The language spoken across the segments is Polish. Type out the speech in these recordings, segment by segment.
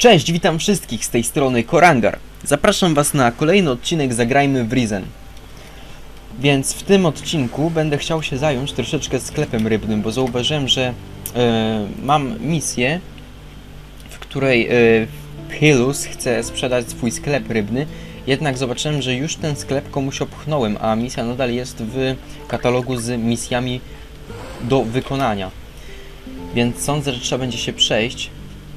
Cześć, witam wszystkich z tej strony Korangar. Zapraszam Was na kolejny odcinek Zagrajmy w Risen. Więc w tym odcinku będę chciał się zająć troszeczkę sklepem rybnym, bo zauważyłem, że e, mam misję, w której e, Pilus chce sprzedać swój sklep rybny, jednak zobaczyłem, że już ten sklep komuś opchnąłem, a misja nadal jest w katalogu z misjami do wykonania. Więc sądzę, że trzeba będzie się przejść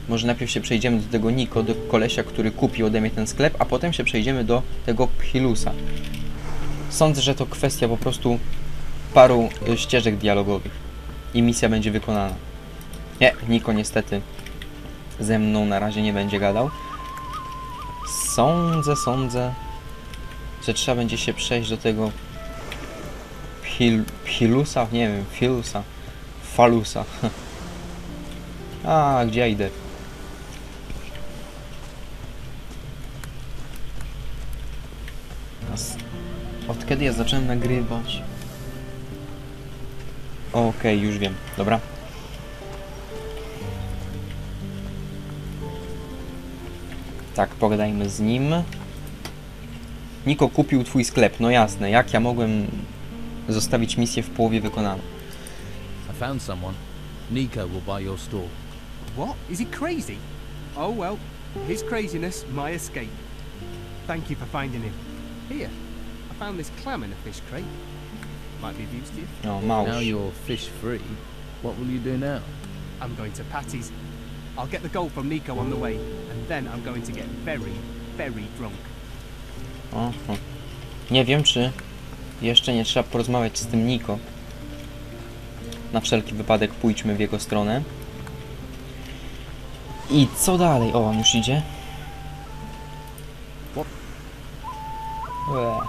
może najpierw się przejdziemy do tego Niko, do kolesia, który kupił ode mnie ten sklep, a potem się przejdziemy do tego Pilusa. Sądzę, że to kwestia po prostu paru y, ścieżek dialogowych i misja będzie wykonana. Nie, Niko niestety ze mną na razie nie będzie gadał. Sądzę, sądzę, że trzeba będzie się przejść do tego Pil Pilusa, nie wiem, Filusa, Falusa. A, gdzie ja idę? Od kiedy ja zacząłem nagrywać? Okej, już wiem. Dobra. Tak, pogadajmy z nim. Niko kupił twój sklep, no jasne. Jak ja mogłem zostawić misję w połowie wykonaną? I found someone. Nico will buy your store. What? Is he crazy? Oh well, his craziness, my escape. Thank you for finding him. Here, I found this clam in a fish crate. Might be of use to you. No, Now małż. you're fish free. What will you do now? I'm going to Patty's. I'll get the gold from Nico on the way, and then I'm going to get very, very drunk. Oho. Nie wiem, czy jeszcze nie trzeba porozmawiać z tym Niko. Na wszelki wypadek pójdźmy w jego stronę. I co dalej? O, on już idzie.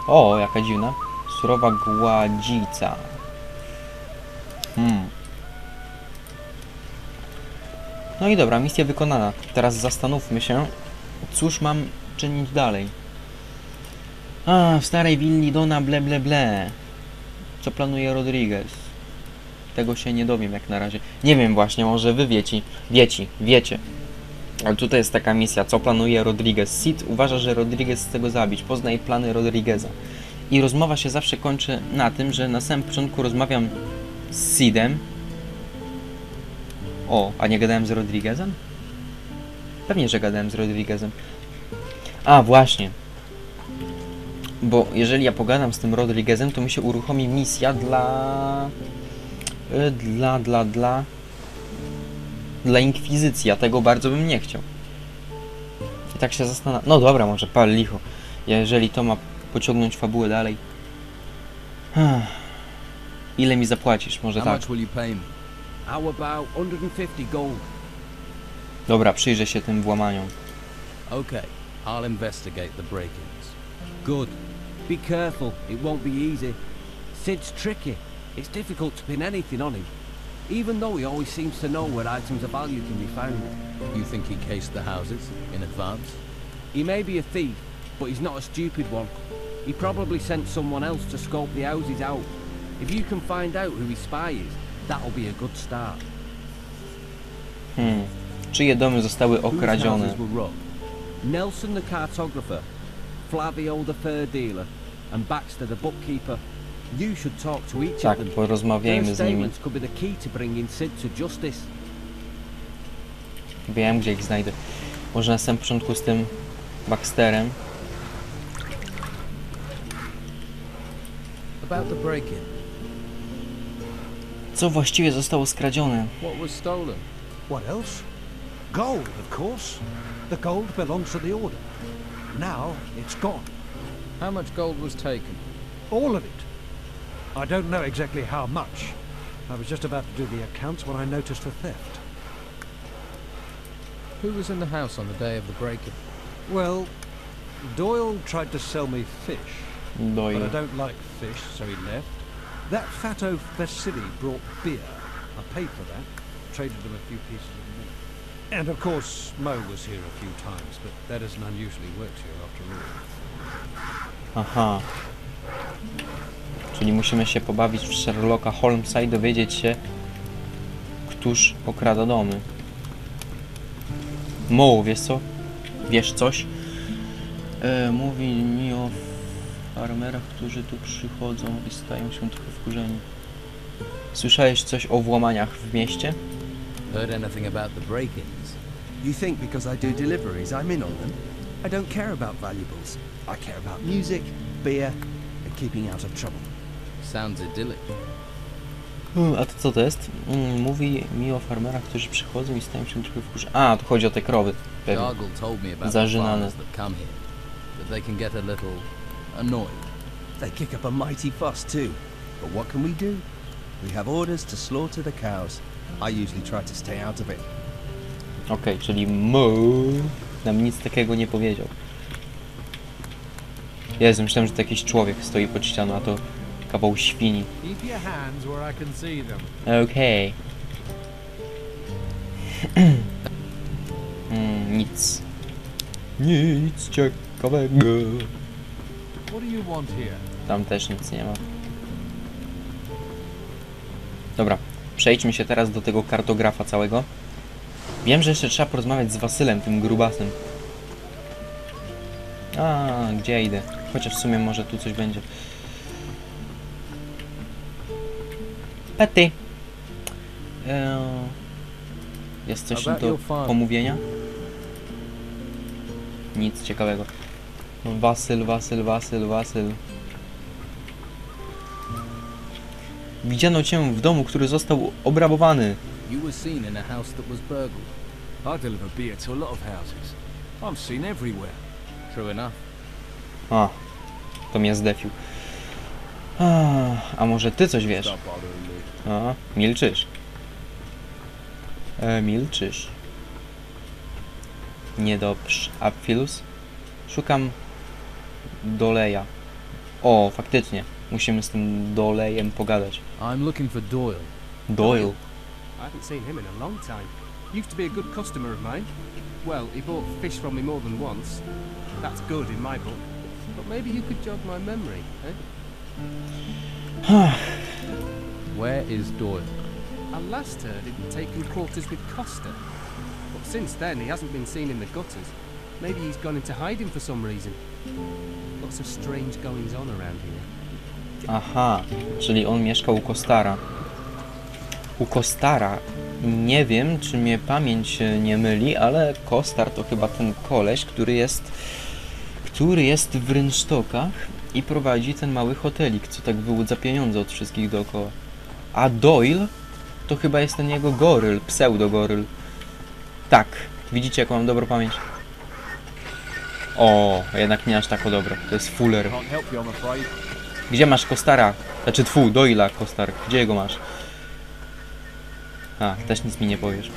O, jaka dziwna. Surowa gładzica. Hmm. No i dobra, misja wykonana. Teraz zastanówmy się, cóż mam czynić dalej. A, w starej willi Dona ble ble ble. Co planuje Rodriguez? Tego się nie dowiem jak na razie. Nie wiem właśnie, może wy wieci, wieci, wiecie. Ale tutaj jest taka misja, co planuje Rodriguez. Sid uważa, że Rodriguez chce go zabić, poznaj plany Rodrigueza. I rozmowa się zawsze kończy na tym, że na samym początku rozmawiam z Sidem. O, a nie gadałem z Rodriguezem? Pewnie, że gadałem z Rodriguezem. A, właśnie. Bo jeżeli ja pogadam z tym Rodriguezem, to mi się uruchomi misja dla... y, Dla, dla, dla... Dla Inkwizycji, a tego bardzo bym nie chciał. I tak się zastanawiam... No dobra, może pal licho. Jeżeli to ma pociągnąć fabułę dalej... Ile mi zapłacisz? Może tak. much will you pay me? How about 150 gold? Dobra, przyjrzę się tym włamaniom. Okay, I'll investigate the break-ins. Good. Be careful, it won't be easy. Sid's tricky. It's difficult to pin anything on him. Even though he always seems to know where items of value can be found. You think he cased the houses in advance? He may be a thief, but he's not a stupid one. He probably sent someone else to scope the houses out. If you can find out who his spy is, that'll be a good start. Hmm. Czyje domy zostały Whose okradzione? were robbed? Nelson the cartographer, Flavio the fur dealer, and Baxter the bookkeeper. You should talk to each Tak, porozmawiajmy z nimi. statements could be the key to bringing Sid to justice. Wiem, gdzie ich znajdę. Może na samym początku z tym Baxterem. Co właściwie zostało skradzione? What else? Gold, of course. The gold belongs to the Order. Now it's gone. How much gold was taken? All of it. I don't know exactly how much. I was just about to do the accounts when I noticed the theft. Who was in the house on the day of the break-in? Well, Doyle tried to sell me fish, but I don't like fish, so he left. That fatto Vasily brought beer. I paid for that, traded him a few pieces of meat. And of course, Mo was here a few times, but that isn't unusually works here after all. Aha. Czyli musimy się pobawić w Sherlocka Holmesa i dowiedzieć się, któż okrada domy. Mo, wiesz co? Wiesz coś? E, mówi mi o farmerach, którzy tu przychodzą i stają się trochę wkurzeni. Słyszałeś coś o włamaniach w mieście? Heard anything about the break-ins? You think because I do deliveries, I'm in on them? I don't care about valuables. I care about music, beer, and keeping out of trouble. Sounds idyllic. Hmm, A to co to jest? Mm, mówi mi o farmerach, którzy przychodzą i stają się trochę wkurzeni. A, to chodzi o te krowy. Pewnie. Dargle told me about the Zażynane. farmers that come here, that they can get a little annoyed. They kick up a mighty fuss too. But what can we do? We have orders to slaughter the cows. I usually try to stay out of it. Okej, czyli Mo nam nic takiego nie powiedział. Jezu, myślałem, że to jakiś człowiek stoi pod ścianą, a to kawał świni. Okej. mm, nic. Nic ciekawego. Tam też nic nie ma. Dobra, przejdźmy się teraz do tego kartografa całego. Wiem, że jeszcze trzeba porozmawiać z Wasylem, tym grubasem. A, gdzie ja idę? Chociaż w sumie może tu coś będzie. Pety. Eee, jest coś do pomówienia? Nic ciekawego. Wasyl, Wasyl, Wasyl, Wasyl. Widziano cię w domu, który został obrabowany. You were seen in a house that was burgled. I deliver beer to a lot of houses. I'm seen everywhere. True enough. A, to mnie zdefił. A, a może ty coś wiesz? A, milczysz. E, milczysz. Niedobrze. Apfilus? Szukam doleja. O, faktycznie. Musimy z tym dolejem pogadać. I'm looking for Doyle. Doyle. I haven't seen him in a long time. Used to be a good customer of mine. Well, he bought fish from me more than once. That's good in my book. But maybe you could jog my memory, eh? Where is Doyle? I last heard he'd taken quarters with Costa. But since then, he hasn't been seen in the gutters. Maybe he's gone into hiding for some reason. Lots of strange goings on around here. Aha, czyli on mieszkał u Kostara. U Kostara. Nie wiem, czy mnie pamięć nie myli, ale Kostar to chyba ten koleś, który jest który jest w rynsztokach i prowadzi ten mały hotelik, co tak wyłudza pieniądze od wszystkich dookoła. A Doyle to chyba jest ten jego goryl, pseudo-goryl. Tak, widzicie jaką mam dobrą pamięć? O, jednak nie aż tak dobro. To jest Fuller. Gdzie masz Kostara? Znaczy tfu, Doyla Kostar. Gdzie go masz? A, też nic mi nie powiesz.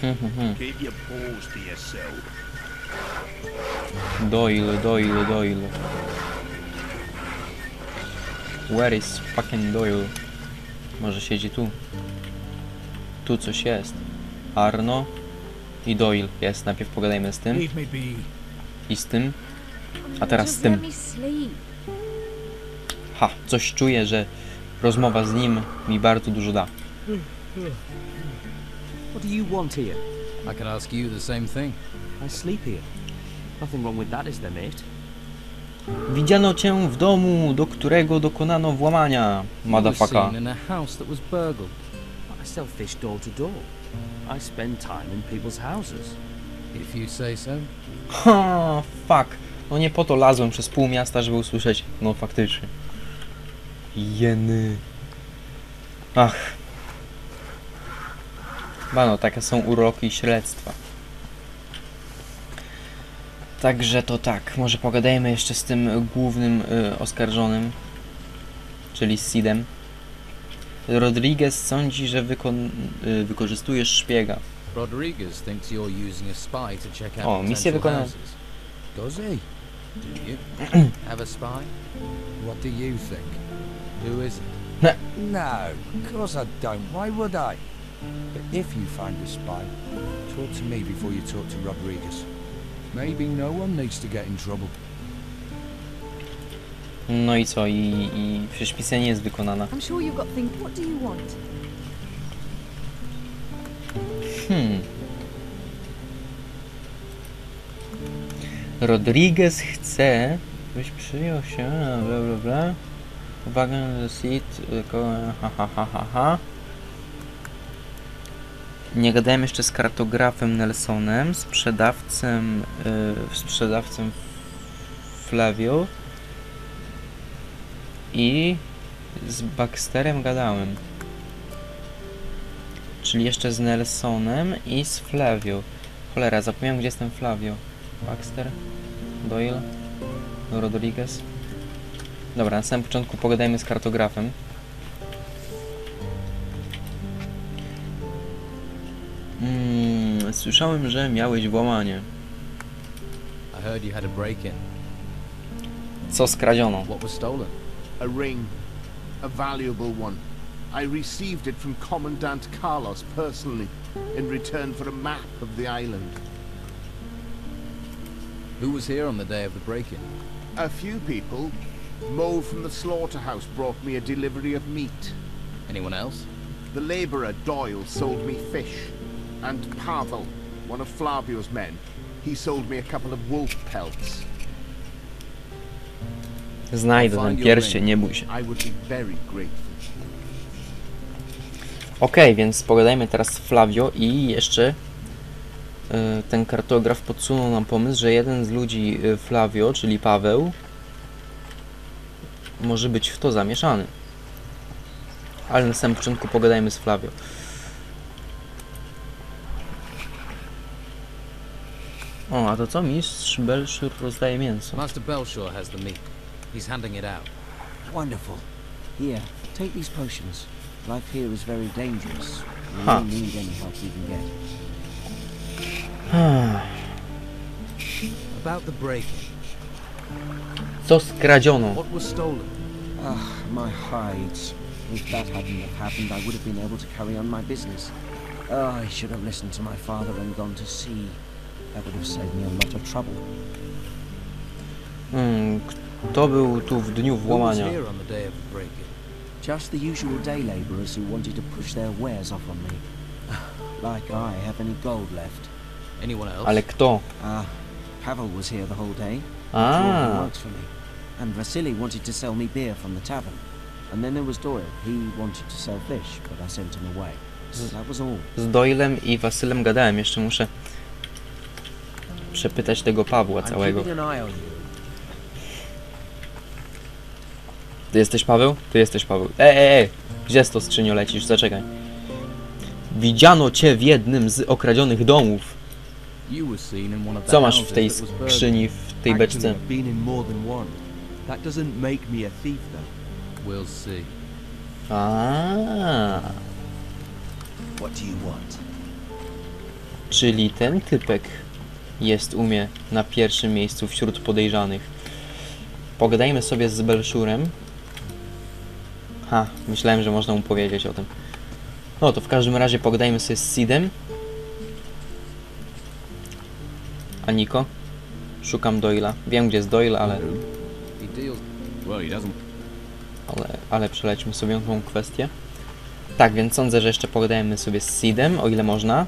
Hmm, hmm, hmm. Doyle, Doyle, Doyle. Where is fucking Doyle? Może siedzi tu? Tu coś jest. Arno i Doyle. Jest, najpierw pogadajmy z tym i z tym. A teraz z tym. Ha, coś czuję, że rozmowa z nim mi bardzo dużo da. What do you want here? I could ask you the same thing. I sleep here. Nothing wrong with that, is there, mate? Widziano cię w domu, do którego dokonano włamania, You were motherfucker. seen in a house that was burgled. I sell fish door to door. I spend time in people's houses. If you say so. Ha, fuck. No nie po to lazłem przez pół miasta, żeby usłyszeć. No faktycznie. Jeny. Ach. Bano, takie są uroki śledztwa. Także to tak, może pogadajmy jeszcze z tym głównym y, oskarżonym, czyli z Sidem. Rodriguez sądzi, że wykon- y, wykorzystujesz szpiega. Rodriguez thinks you're using a spy to check out O, misję wykonana. Does he? Do you have a spy? What do you think? Who is it? No, of course I don't. Why would I? But if you find a spy, talk to me before you talk to Rodriguez. Maybe no one needs to get in trouble. No i co? I, i przecież misja nie jest wykonana. I'm sure you've got things. What do you want? Hmm. Rodriguez chce, byś przyjął się, bla bla bla. Uwaga, seat, ko- ha ha ha ha ha. Nie gadałem jeszcze z kartografem Nelsonem, sprzedawcem, yy, sprzedawcą Flavio i z Baxterem gadałem. Czyli jeszcze z Nelsonem i z Flavio. Cholera, zapomniałem gdzie jest ten Flavio. Baxter? Doyle? Rodriguez? Dobra, na samym początku pogadajmy z kartografem. Mm, słyszałem, że miałeś włamanie. I heard you had a break-in. Co skradziono? What was stolen? A ring. A valuable one. I received it from Commandant Carlos personally in return for a map of the island. Who was here on the day of the break-in? A few people. Mo from the slaughterhouse brought me a delivery of meat. Anyone else? The labourer Doyle sold me fish. And Pavel, one of Flavio's men, he sold me a couple of wolf pelts. Znajdę ten pierścień, nie bój się. Okej, więc pogadajmy teraz z Flavio i jeszcze y, ten kartograf podsunął nam pomysł, że jeden z ludzi y, Flavio, czyli Paweł, może być w to zamieszany. Ale na samym początku pogadajmy z Flavio. O, a to co? Mistrz Belszur rozdaje mięso. Master Belshore has the meat. He's handing it out. Wonderful. Here, take these potions. Life here is very dangerous. We Huh. may need any help we can get. About the break-in. Co skradziono? What was stolen? Ah, my hides. If that hadn't have happened, I would have been able to carry on my business. Oh, I should have listened to my father and gone to sea. That would have saved me a lot of trouble. Hmm, kto był tu w dniu Who was włamania? here on the day of the break-in? Just the usual day labourers who wanted to push their wares off on me. like I have any gold left. Anyone else? Ale kto? Ah, Pavel was here the whole day. After all, he works for me. And Vasily wanted to sell me beer from the tavern. And then there was Doyle. He wanted to sell fish, but I sent him away. Z- That was all. z Doylem i Wasylem gadałem. Jeszcze muszę przepytać tego Pawła całego. Ty jesteś Paweł? Ty jesteś Paweł. Ej, ej, ej! Gdzie z to skrzynio lecisz? Zaczekaj. Widziano cię w jednym z okradzionych domów. Co masz w tej skrzyni, w tej beczce? I've been in more than one. That doesn't make me a thief, though. We'll see. A, What do you want? czyli ten typek jest u mnie na pierwszym miejscu wśród podejrzanych. Pogadajmy sobie z Belszurem. Ha, myślałem, że można mu powiedzieć o tym. No to w każdym razie pogadajmy sobie z Sidem. A Niko? Szukam Doyla. Wiem gdzie jest Doyle, ale, ale, ale przelećmy sobie tą kwestię. Tak, więc sądzę, że jeszcze pogadajmy sobie z Sidem, o ile można.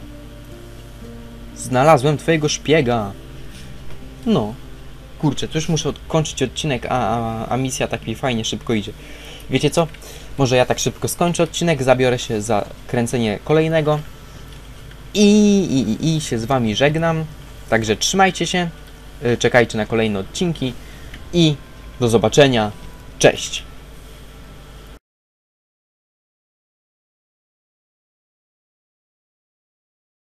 Znalazłem twojego szpiega! No. Kurczę, to już muszę kończyć odcinek, a, a, a misja tak mi fajnie szybko idzie. Wiecie co? Może ja tak szybko skończę odcinek, zabiorę się za kręcenie kolejnego i, i, i, się z wami żegnam. Także trzymajcie się, y, czekajcie na kolejne odcinki i do zobaczenia. Cześć!